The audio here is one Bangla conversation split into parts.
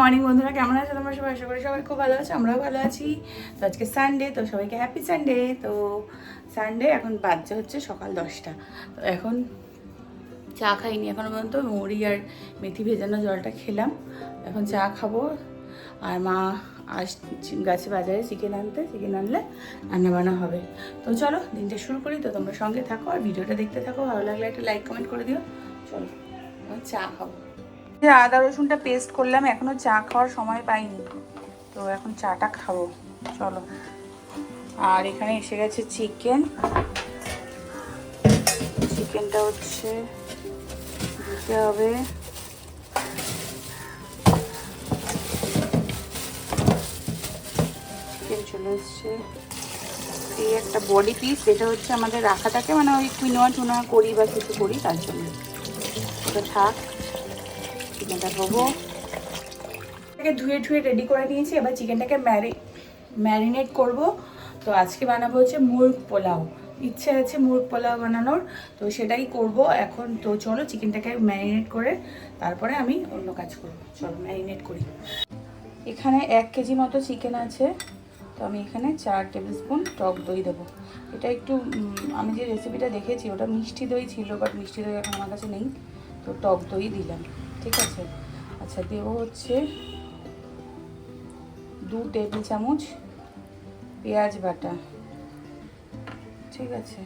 মর্নিং বন্ধুরা। কেমন আছে তোমরা? সবাই আশা করি সবাই খুব ভালো আছে, আমরাও ভালো আছি। তো আজকে সানডে তো সবাইকে হ্যাপি সানডে তো সানডে এখন বাজছে হচ্ছে সকাল দশটা। তো এখন চা খাইনি এখনও পর্যন্ত, মুড়ি আর মেথি ভেজানো জলটা খেলাম। এখন চা খাব। আর মা আস গাছে বাজারে চিকেন আনতে, চিকেন আনলে রান্নাবান্না হবে। তো চলো, দিনটা শুরু করি। তো তোমরা সঙ্গে থাকো আর ভিডিওটা দেখতে থাকো। ভালো লাগলে একটা লাইক কমেন্ট করে দিও। চলো চা খাব। যে আদা রসুনটা পেস্ট করলাম, এখনও চা খাওয়ার সময় পাইনি। তো এখন চাটা খাব। চলো। আর এখানে এসে গেছে চিকেন চিকেনটা হচ্ছে দিতে হবে। চিকেন চলে এসছে। এই একটা বডি পিস যেটা হচ্ছে আমাদের রাখা থাকে মানে ওই কুইনোয়া টুনোয়া করি বা কিছু করি, তার জন্য। ওটা থাক। চিকেনটা এটাকে ধুয়ে ধুয়ে রেডি করে নিয়েছি, এবার চিকেনটাকে ম্যারি ম্যারিনেট করব। তো আজকে বানাবো হচ্ছে মুরগ পোলাও। ইচ্ছে আছে মুরগ পোলাও বানানোর, তো সেটাই করব। এখন তো চলো চিকেনটাকে ম্যারিনেট করে তারপরে আমি অন্য কাজ করব। চলো ম্যারিনেট করি। এখানে এক কেজি মতো চিকেন আছে। তো আমি এখানে চার টেবিল স্পুন টক দই দেবো। এটা একটু আমি যে রেসিপিটা দেখেছি, ওটা মিষ্টি দই ছিল বাট মিষ্টি দই এখন আমার কাছে নেই। তো টক দই দিলাম। ঠিক আছে? আচ্ছা দেবো হচ্ছে দু টেবিল চামচ পেঁয়াজ বাটা। ঠিক আছে?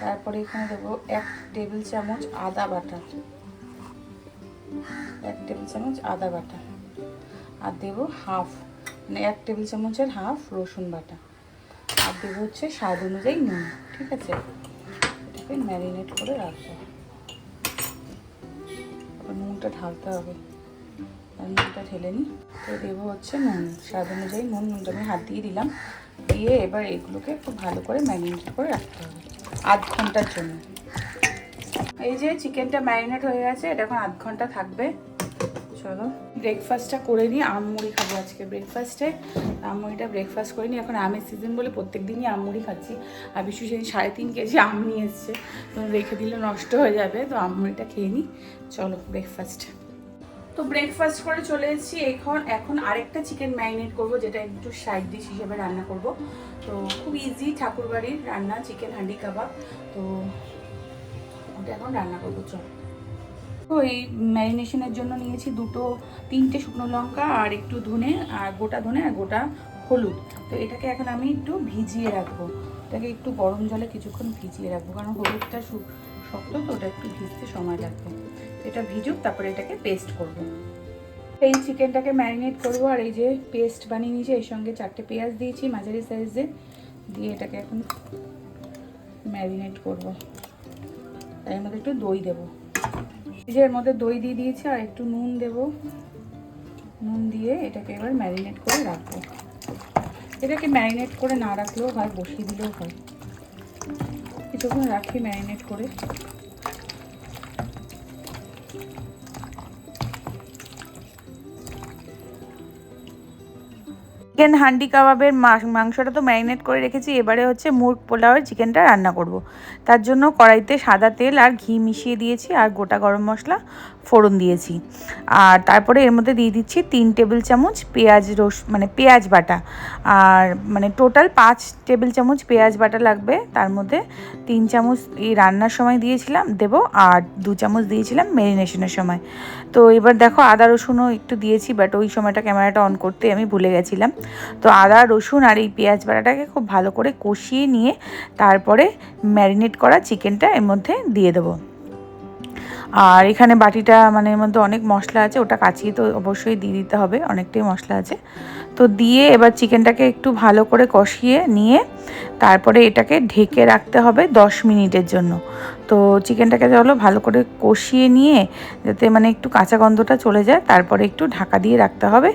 তারপরে এখানে দেবো এক টেবিল চামচ আদা বাটা। এক টেবিল চামচ আদা বাটা। আর দেবো হাফ মানে এক টেবিল চামচের হাফ রসুন বাটা। আর দেবো হচ্ছে স্বাদ অনুযায়ী নুন, ঠিক আছে? এটাকে ম্যারিনেট করে রাখব। নুনটা ঢালতে হবে। আর নুনটা ঢেলে নিই। তো দেবো হচ্ছে নুন, স্বাদ অনুযায়ী নুন, নুনটা আমি হাত দিয়ে দিলাম। দিয়ে এবার এগুলোকে খুব ভালো করে ম্যারিনেট করে রাখতে হবে, আধ ঘণ্টার জন্য। এই যে চিকেনটা ম্যারিনেট হয়ে গেছে, এটা এখন আধ ঘণ্টা থাকবে। চলো। ব্রেকফাস্টটা করে নিই আমমুড়ি খাব আজকে ব্রেকফাস্টে আমমুড়িটা ব্রেকফাস্ট করে নিই। এখন আমের সিজন বলে প্রত্যেক দিনই আমমুড়ি খাচ্ছি। আর বিশেষ সেদিন সাড়ে তিন কেজি আম নিয়ে এসছে। তো রেখে দিলে নষ্ট হয়ে যাবে, তো আমমুড়িটা খেয়ে নিই। চলো ব্রেকফাস্ট তো ব্রেকফাস্ট করে চলে এসেছি। এখন এখন আরেকটা চিকেন ম্যারিনেট করব, যেটা একটু সাইড ডিশ হিসেবে রান্না করব। তো খুব ইজি ঠাকুরবাড়ির রান্না চিকেন হান্ডি কাবাব। তো ওটা এখন রান্না করব, চলো। তো এই ম্যারিনেশনের জন্য নিয়েছি দুটো, তিনটে শুকনো লঙ্কা আর একটু ধনে, আর গোটা ধনে আর গোটা হলুদ। তো এটাকে এখন আমি একটু ভিজিয়ে রাখব। এটাকে একটু গরম জলে কিছুক্ষণ ভিজিয়ে রাখব, কারণ হলুদটা শক্ত, তো ওটা একটু ভিজতে সময় লাগবে। এটা ভিজুক, তারপরে এটাকে পেস্ট করব। এই চিকেনটাকে ম্যারিনেট করব, আর এই যে পেস্ট বানিয়ে নিয়েছি, এর সঙ্গে চারটে পেঁয়াজ দিয়েছি, মাঝারি সাইজে। দিয়ে এটাকে এখন ম্যারিনেট করব। তাই এর মধ্যে একটু দই দেবো। এর মধ্যে দই দিয়ে দিয়েছি আর একটু নুন দেব। নুন দিয়ে এটাকে এবার ম্যারিনেট করে রাখব। এটাকে ম্যারিনেট করে না রাখলেও হয়, বসিয়ে দিলেও হয়। কিছুক্ষণ রাখি ম্যারিনেট করে। চিকেন হান্ডি কাবাবের মাংসটা তো ম্যারিনেট করে রেখেছি এবারে হচ্ছে মুরগ পোলাওয়ের চিকেনটা রান্না করব। তার জন্য কড়াইতে সাদা তেল আর ঘি মিশিয়ে দিয়েছি আর গোটা গরম মশলা ফোড়ন দিয়েছি। আর তারপরে এর মধ্যে দিয়ে দিচ্ছি তিন টেবিল চামচ পেঁয়াজ রস মানে পেঁয়াজ বাটা। আর মানে টোটাল পাঁচ টেবিল চামচ পেঁয়াজ বাটা লাগবে। তার মধ্যে তিন চামচ এই রান্নার সময় দিয়েছিলাম দেব, আর দু চামচ দিয়েছিলাম ম্যারিনেশনের সময়। তো এবার দেখো আদা, রসুনও একটু দিয়েছি বাট ওই সময়টা ক্যামেরাটা অন করতে আমি ভুলে গেছিলাম। তো আদা, রসুন আর এই পেঁয়াজ বাটাটাকে খুব ভালো করে কষিয়ে নিয়ে তারপরে ম্যারিনেট করা চিকেনটা এর মধ্যে দিয়ে দেবো। আর এখানে বাটিটা মানে মধ্যে অনেক মশলা আছে, ওটা কাচিয়ে তো অবশ্যই দিয়ে দিতে হবে, অনেকটাই মশলা আছে। তো দিয়ে এবার চিকেনটাকে একটু ভালো করে কষিয়ে নিয়ে তারপরে এটাকে ঢেকে রাখতে হবে দশ মিনিটের জন্য। তো চিকেনটাকে চলো ভালো করে কষিয়ে নিয়ে যাতে মানে একটু কাঁচা গন্ধটা চলে যায়, তারপরে একটু ঢাকা দিয়ে রাখতে হবে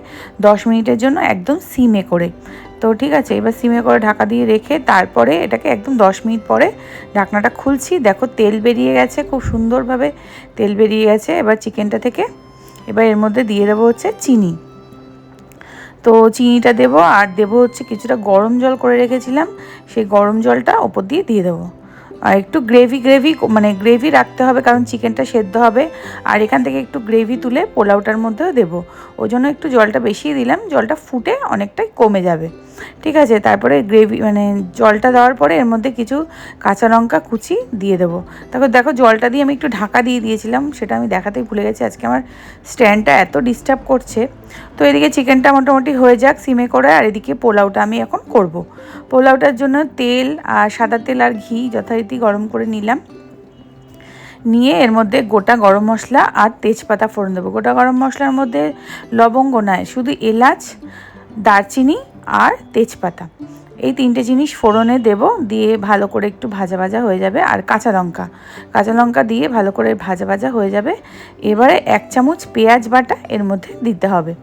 দশ মিনিটের জন্য একদম সিমে করে। তো ঠিক আছে, এবার সিমে করে ঢাকা দিয়ে রেখে তারপরে এটাকে একদম দশ মিনিট পরে ঢাকনাটা খুলছি। দেখো তেল বেরিয়ে গেছে, খুব সুন্দরভাবে তেল বেরিয়ে গেছে। এবার চিকেনটা থেকে এবার এর মধ্যে দিয়ে দেবো হচ্ছে চিনি। তো চিনিটা দেবো আর দেবো হচ্ছে কিছুটা গরম জল করে রেখেছিলাম, সেই গরম জলটা ওপর দিয়ে দিয়ে দেবো। একটু গ্রেভি গ্রেভি মানে গ্রেভি রাখতে হবে কারণ চিকেনটা সেদ্ধ হবে। আর এখান থেকে একটু গ্রেভি তুলে পোলাওটার মধ্যেও দেবো। ওই জন্য একটু জলটা বেশি দিলাম। জলটা ফুটে অনেকটাই কমে যাবে। ঠিক আছে? তারপরে গ্রেভি মানে জলটা দেওয়ার পরে এর মধ্যে কিছু কাঁচা লঙ্কা কুচি দিয়ে দেবো। তারপর দেখো জলটা দিয়ে আমি একটু ঢাকা দিয়ে দিয়েছিলাম, সেটা আমি দেখাতেই ভুলে গেছি। আজকে আমার স্ট্যান্ডটা এত ডিস্টার্ব করছে। তো এদিকে চিকেনটা মোটামুটি হয়ে যাক সিমে করে, আর এদিকে পোলাওটা আমি এখন করব। পোলাওটার জন্য তেল আর সাদা তেল আর ঘি যথারীতি গরম করে নিলাম। নিয়ে এর মধ্যে গোটা গরম মশলা আর তেজপাতা ফোড়ন দেবো। গোটা গরম মশলার মধ্যে লবঙ্গ নয়, শুধু এলাচ, দারচিনি আর তেজপাতা। এই তিনটে জিনিস ফোড়নে দেব, দিয়ে ভালো করে একটু ভাজা ভাজা হয়ে যাবে, আর কাঁচা লঙ্কা। কাঁচা লঙ্কা দিয়ে ভালো করে ভাজা ভাজা হয়ে যাবে। এবারে এক চামচ পেঁয়াজ বাটা এর মধ্যে দিতে হবে।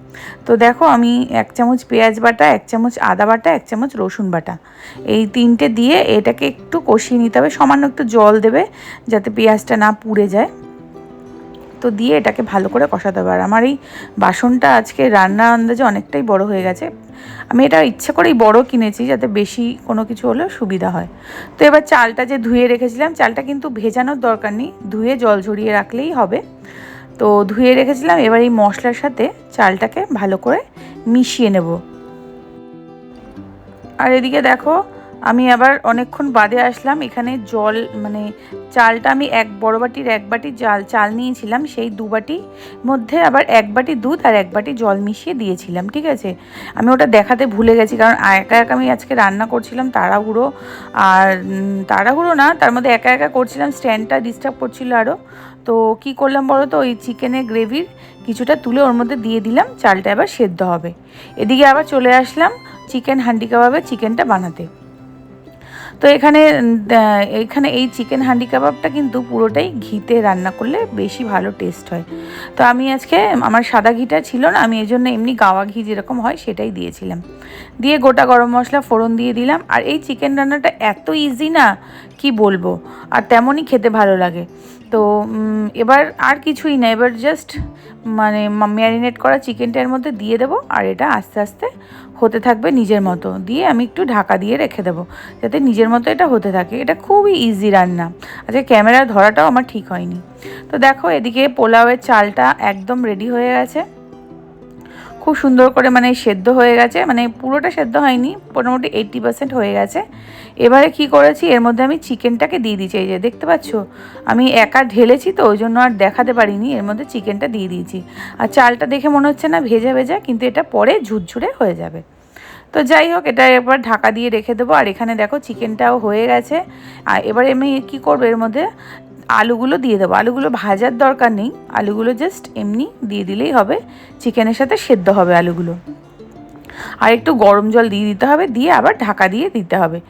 তো দেখো, আমি এক চামচ পেঁয়াজ বাটা, এক চামচ আদা বাটা, এক চামচ রসুন বাটা। এই তিনটে দিয়ে এটাকে একটু কষিয়ে নিতে হবে, সামান্য একটু জল দেবে, যাতে পেঁয়াজটা না পুড়ে যায়। তো দিয়ে এটাকে ভালো করে কষাতে হবে। আর আমার এই বাসনটা আজকে রান্না আন্দাজে অনেকটাই বড় হয়ে গেছে আমি এটা ইচ্ছে করেই বড় কিনেছি যাতে বেশি কোনো কিছু হলেও সুবিধা হয়। তো এবার চালটা যে ধুয়ে রেখেছিলাম, চালটা কিন্তু ভেজানোর দরকার নেই, ধুয়ে জল ঝরিয়ে রাখলেই হবে। তো ধুয়ে রেখেছিলাম, এবার এই মশলার সাথে চালটাকে ভালো করে মিশিয়ে নেব। আর এদিকে দেখো আমি আবার অনেকক্ষণ বাদে আসলাম, এখানে জল মানে চালটা আমি এক বড় বাটির এক বাটি জাল, চাল নিয়েছিলাম, সেই দু বাটি মধ্যে আবার এক বাটি দুধ আর এক বাটি জল মিশিয়ে দিয়েছিলাম, ঠিক আছে? আমি ওটা দেখাতে ভুলে গেছি, কারণ একা একা আমি আজকে রান্না করছিলাম তাড়াহুড়ো, আর তাড়াহুড়ো না, তার মধ্যে একা একা করছিলাম, স্ট্যান্ডটা ডিস্টার্ব করছিল আরও। তো কি করলাম বলো তো, ওই চিকেনের গ্রেভির কিছুটা তুলে ওর মধ্যে দিয়ে দিলাম, চালটা এবার সেদ্ধ হবে। এদিকে আবার চলে আসলাম চিকেন হান্ডি কাবাবে চিকেনটা বানাতে। তো এখানে এখানে এই চিকেন হান্ডি কাবাবটা কিন্তু পুরোটাই ঘিতে রান্না করলে বেশি ভালো টেস্ট হয়। তো আমি আজকে, আমার সাদা ঘিটা ছিল না, আমি এই জন্য এমনি গাওয়া ঘি যেরকম হয় সেটাই দিয়েছিলাম। দিয়ে গোটা গরম মশলা ফোড়ন দিয়ে দিলাম। আর এই চিকেন রান্নাটা এত ইজি না কি বলব? আর তেমনই খেতে ভালো লাগে। তো এবার আর কিছুই না। এবার জাস্ট মানে ম্যারিনেট করা চিকেনটার মধ্যে দিয়ে দেবো আর এটা আস্তে আস্তে হতে থাকবে নিজের মতো। দিয়ে আমি একটু ঢাকা দিয়ে রেখে দেবো যাতে নিজের মতো এটা হতে থাকে। এটা খুবই ইজি রান্না। আচ্ছা ক্যামেরা ধরাটাও আমার ঠিক হয়নি। তো দেখো, এদিকে পোলাওয়ের চালটা একদম রেডি হয়ে গেছে। খুব সুন্দর করে মানে সেদ্ধ হয়ে গেছে মানে পুরোটা সেদ্ধ হয়নি, মোটামুটি এইট্টি পার্সেন্ট হয়ে গেছে। এবারে কি করেছি, এর মধ্যে আমি চিকেনটাকে দিয়ে দিয়েছি, এই যে দেখতে পাচ্ছ? আমি একা ঢেলেছি তো, ওই জন্য আর দেখাতে পারিনি, এর মধ্যে চিকেনটা দিয়ে দিয়েছি। আর চালটা দেখে মনে হচ্ছে না ভেজা ভেজা, কিন্তু এটা পরে ঝুরঝুরে হয়ে যাবে। তো যাই হোক, এটা এবার ঢাকা দিয়ে রেখে দেবো, আর এখানে দেখো চিকেনটাও হয়ে গেছে। আর এবার আমি কী করব এর মধ্যে? আলুগুলো দিয়ে দেবো। আলুগুলো ভাজার দরকার নেই। আলুগুলো জাস্ট এমনি দিয়ে দিলেই হবে। চিকেনের সাথে সেদ্ধ হবে আলুগুলো। আর একটু গরম জল দিয়ে দিতে হবে, দিয়ে আবার ঢাকা দিয়ে দিতে হবে।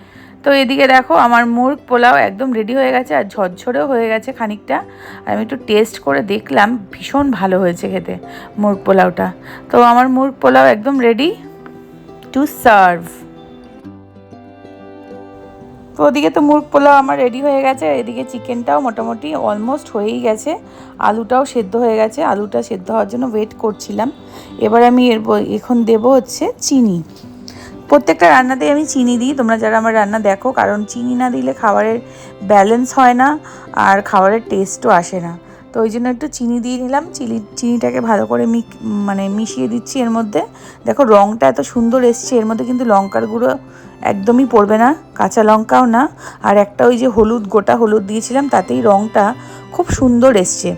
তো এদিকে দেখো আমার মুরগ পোলাও একদম রেডি হয়ে গেছে আর ঝরঝরেও হয়ে গেছে খানিকটা। আর আমি একটু টেস্ট করে দেখলাম, ভীষণ ভালো হয়েছে খেতে মুরগ পোলাওটা। তো আমার মুরগ পোলাও একদম রেডি টু সার্ভ তো ওদিকে তো মুরগ পোলাও আমার রেডি হয়ে গেছে এদিকে চিকেনটাও মোটামুটি অলমোস্ট হয়েই গেছে। আলুটাও সেদ্ধ হয়ে গেছে, আলুটা সেদ্ধ হওয়ার জন্য ওয়েট করছিলাম। এবার আমি এর এখন দেব হচ্ছে চিনি। প্রত্যেকটা রান্নাতেই আমি চিনি দিই, তোমরা যারা আমার রান্না দেখো, কারণ চিনি না দিলে খাবারের ব্যালেন্স হয় না, আর খাবারের টেস্টও আসে না। তো ওই জন্য একটু চিনি দিয়ে নিলাম। চিনি চিনিটাকে ভালো করে মিক মানে মিশিয়ে দিচ্ছি এর মধ্যে। দেখো রঙটা এত সুন্দর এসছে, এর মধ্যে কিন্তু লঙ্কার গুঁড়ো একদমই পড়বে না, কাঁচা লঙ্কাও না। আর একটা ওই যে হলুদ, গোটা হলুদ দিয়েছিলাম, তাতেই রঙটা খুব সুন্দর এসছে।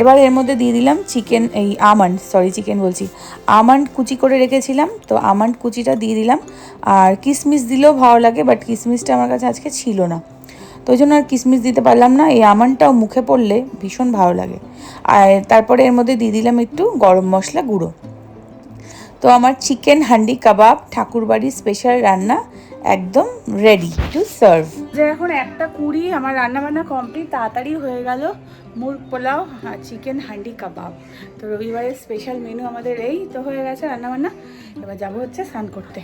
এবার এর মধ্যে দিয়ে দিলাম চিকেন, এই আমন্ড সরি চিকেন বলছি। আমন্ড কুচি করে রেখেছিলাম, তো আমন্ড কুচিটা দিয়ে দিলাম। আর কিশমিশ দিলেও ভালো লাগে বাট কিশমিশটা আমার কাছে আজকে ছিল না। তো ওই জন্য আর কিশমিশ দিতে পারলাম না। এই আমন্ডটাও মুখে পড়লে ভীষণ ভালো লাগে। আর তারপরে এর মধ্যে দিয়ে দিলাম একটু গরম মশলা গুঁড়ো। তো আমার চিকেন হান্ডি কাবাব ঠাকুরবাড়ির স্পেশাল রান্না একদম রেডি টু সার্ভ যে এখন একটা কুড়ি আমার রান্না বান্না কমপ্লিট তাড়াতাড়ি হয়ে গেল মুরগ পোলাও চিকেন হান্ডি কাবাব। তো রবিবারের স্পেশাল মেনু আমাদের এই তো হয়ে গেছে রান্নাবান্না। এবার যাব হচ্ছে স্নান করতে।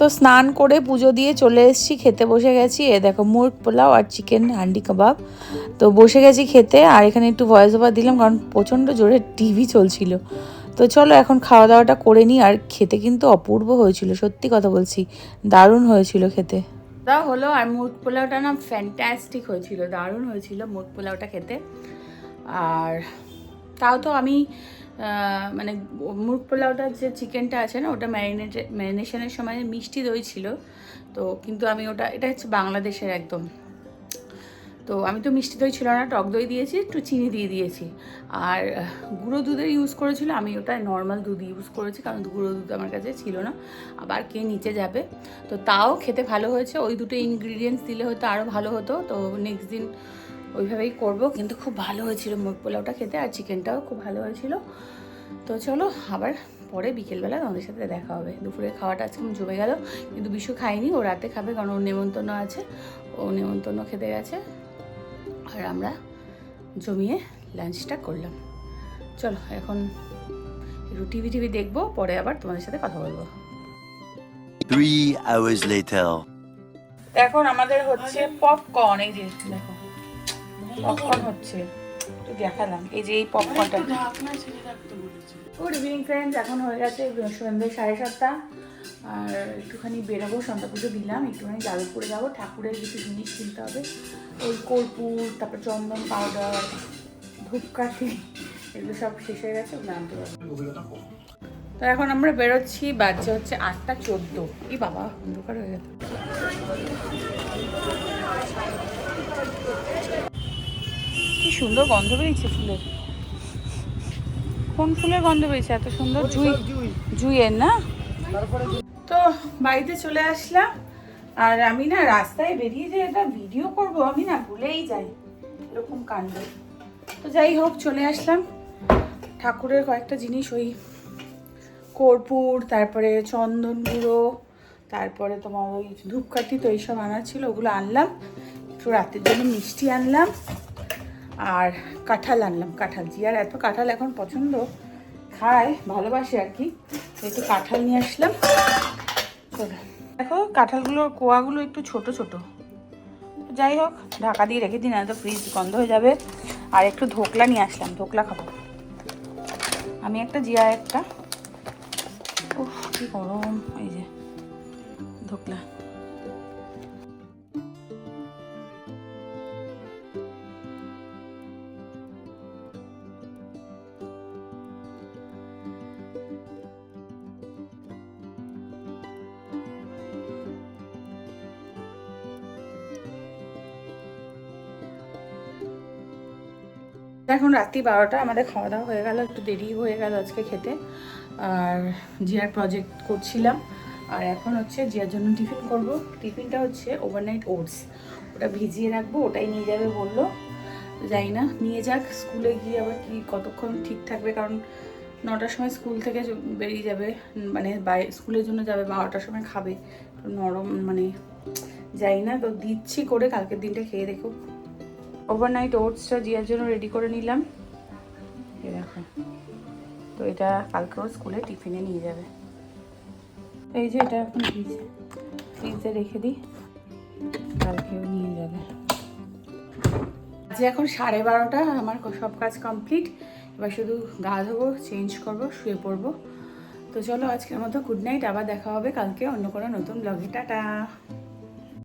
তো স্নান করে পুজো দিয়ে চলে এসেছি, খেতে বসে গেছি। এ দেখো মুরগ পোলাও আর চিকেন হান্ডি কাবাব। তো বসে গেছি খেতে, আর এখানে একটু ভয়েস ওভার দিলাম, কারণ প্রচণ্ড জোরে টিভি চলছিল। তো চলো এখন খাওয়া দাওয়াটা করে নিই, আর খেতে কিন্তু অপূর্ব হয়েছিল, সত্যি কথা বলছি। দারুণ হয়েছিল খেতে। তা হলো, আর মুগ পোলাওটা না ফ্যান্টাস্টিক হয়েছিল, দারুণ হয়েছিল মুগ পোলাওটা খেতে। আর তাও তো আমি মানে মুগ পোলাওটার যে চিকেনটা আছে না, ওটা ম্যারিনেট, ম্যারিনেশনের সময় মিষ্টি দই ছিল। তো কিন্তু আমি ওটা, এটা হচ্ছে বাংলাদেশের একদম। তো আমি তো মিষ্টি দই ছিল না, টক দই দিয়েছি, একটু চিনি দিয়ে দিয়েছি। আর গুঁড়ো দুধের ইউজ করেছিল, আমি ওটা নর্মাল দুধ ইউজ করেছি, কারণ গুঁড়ো দুধ আমার কাছে ছিল না। আবার কে নিচে যাবে। তো তাও খেতে ভালো হয়েছে, ওই দুটো ইনগ্রিডিয়েন্টস দিলে হয়তো আরও ভালো হতো। তো নেক্সট দিন ওইভাবেই করব। কিন্তু খুব ভালো হয়েছিল মুগ পোলাওটা খেতে আর চিকেনটাও খুব ভালো হয়েছিল। তো চলো আবার পরে বিকেলবেলা তোমাদের সাথে দেখা হবে। দুপুরে খাওয়াটা আজকে জমে গেল। কিন্তু বিশু খায়নি ও রাতে খাবে কারণ ওর নেমন্তন্ন আছে। ও নেমন্তন্ন খেতে গেছে। আর আমরা জমিয়ে লাঞ্চটা করলাম। চলো এখন একটু টিভি টিভি দেখব পরে আবার তোমাদের সাথে কথা বলব। এখন আমাদের হচ্ছে পপকর্ন এই যে দেখো। পপকর্ন হচ্ছে। একটু দেখালাম। এই যে এই পপকর্নটা গুড ইভিনিং ফ্রেন্ডস এখন হয়ে গেছে সন্ধ্যে সাড়ে সাতটা। আর একটুখানি বেরোবো সন্ধ্যা পুজো দিলাম। একটুখানি যাদবপুরে যাব। ঠাকুরের কিছু জিনিস কিনতে হবে। ওই কর্পূর তারপর চন্দন পাউডার ধূপকাঠি এগুলো সব শেষ হয়ে গেছে। ওগুলো আনতে পারব তো এখন আমরা বেরোচ্ছি। বাজছে হচ্ছে আটটা চোদ্দ। এই বাবা অন্ধকার হয়ে গেছে। কি সুন্দর গন্ধ বেরিয়েছে ফুলের। কোন ফুলের গন্ধ বেরিয়েছে? এত সুন্দর জুই জুইয়ের না? তো বাড়িতে চলে আসলাম আর আমি না রাস্তায় বেরিয়ে যে এটা ভিডিও করব আমি না ভুলেই যাই এরকম কাণ্ড। তো যাই হোক চলে আসলাম। ঠাকুরের কয়েকটা জিনিস ওই কর্পূর তারপরে চন্দন গুঁড়ো তারপরে তোমার ওই ধূপকাঠি তো এইসব আনার ছিল ওগুলো আনলাম। একটু রাতের জন্য মিষ্টি আনলাম। আর কাঁঠাল আনলাম, কাঁঠাল। জিয়ার এত কাঁঠাল এখন পছন্দ, খায়, ভালোবাসে আর কি। একটু কাঁঠাল নিয়ে আসলাম। দেখো, কাঁঠালগুলোর কোয়াগুলো একটু ছোট ছোট। যাই হোক, ঢাকা দিয়ে রেখে দিন তো ফ্রিজ বন্ধ হয়ে যাবে। আর একটু ধোকলা নিয়ে আসলাম, ধোকলা খাব। আমি একটা, জিয়া একটা। উফ, কি গরম, এই যে, ধোকলা। এখন রাত্রি বারোটা, আমাদের খাওয়া দাওয়া হয়ে গেল, একটু দেরি হয়ে গেল আজকে খেতে। আর জিয়ার প্রজেক্ট করছিলাম। আর এখন হচ্ছে জিয়ার জন্য টিফিন করব। টিফিনটা হচ্ছে ওভারনাইট ওটস ওটা ভিজিয়ে রাখব, ওটাই নিয়ে যাবে বলল। যাই না, নিয়ে যাক। স্কুলে গিয়ে আবার কি, কতক্ষণ ঠিক থাকবে? কারণ নটার সময় স্কুল থেকে বেরিয়ে যাবে। মানে বাই স্কুলের জন্য যাবে, বারোটার সময় খাবে। নরম মানে যাই না, তো দিচ্ছি করে, কালকের দিনটা খেয়ে দেখো। ওভারনাইট ওটসটা জিয়ার জন্য রেডি করে নিলাম। দেখো। তো এটা কালকে কালকেও স্কুলে টিফিনে নিয়ে যাবে। এই যে এটা এখন ফ্রিজে ফ্রিজে রেখে দিই। কালকেও নিয়ে যাবে। যে এখন সাড়ে বারোটা, আমার সব কাজ কমপ্লিট এবার শুধু গা ধোবো চেঞ্জ করব, শুয়ে পড়ব। তো চলো আজকের মতো গুড নাইট আবার দেখা হবে কালকে অন্য কোনো নতুন ব্লগে টাটা!